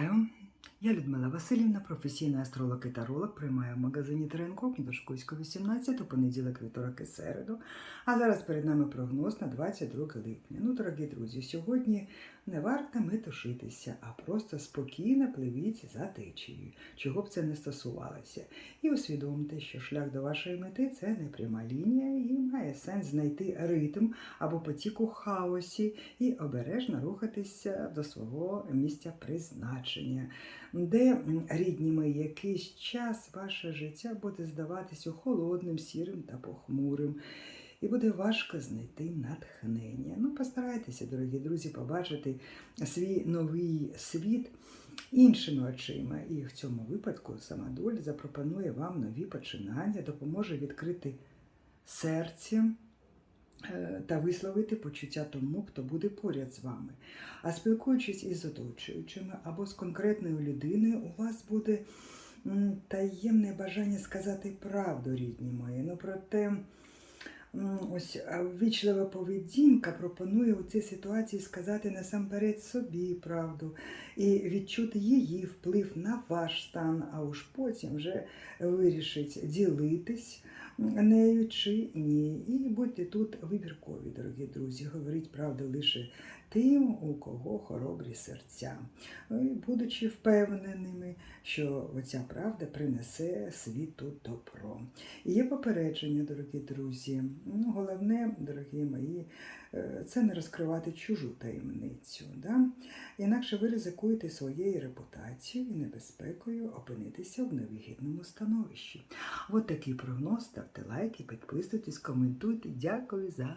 Вітаю! Я Людмила Васильівна, професійний астролог і таролог, приймаю в магазині Тренкопні Школьського 18 у понеділок, вівторок і середу. А зараз перед нами прогноз на 22 липня. Ну, дорогі друзі, сьогодні не варто метушитися, а просто спокійно пливіть за течією, чого б це не стосувалося. І усвідомте, що шлях до вашої мети це не пряма лінія і має сенс знайти ритм або потік у хаосі і обережно рухатися до свого місця призначення, де рідні мої якийсь час ваше життя буде здаватися холодним, сірим та похмурим. І буде важко знайти натхнення. Ну, постарайтеся, дорогі друзі, побачити свій новий світ іншими очима. І в цьому випадку сама доля запропонує вам нові починання, допоможе відкрити серце е, та висловити почуття тому, хто буде поряд з вами. А спілкуючись із оточуючими або з конкретною людиною, у вас буде таємне бажання сказати правду, рідні мої. Ну, проте ось а, ввічлива поведінка пропонує у цій ситуації сказати насамперед собі правду і відчути її вплив на ваш стан, а уж потім вже вирішить ділитись нею чи ні. І будьте тут вибіркові, дорогі друзі. Говоріть правду лише тим, у кого хоробрі серця, будучи впевненими, що оця правда принесе світу добро. І є попередження, дорогі друзі. Ну, головне, дорогі мої, е, це не розкривати чужу таємницю. Да? Інакше ви ризикуєте своєю репутацією і небезпекою опинитися в невигідному становищі. От такий прогноз. Ставте лайки, підписуйтесь, коментуйте. Дякую за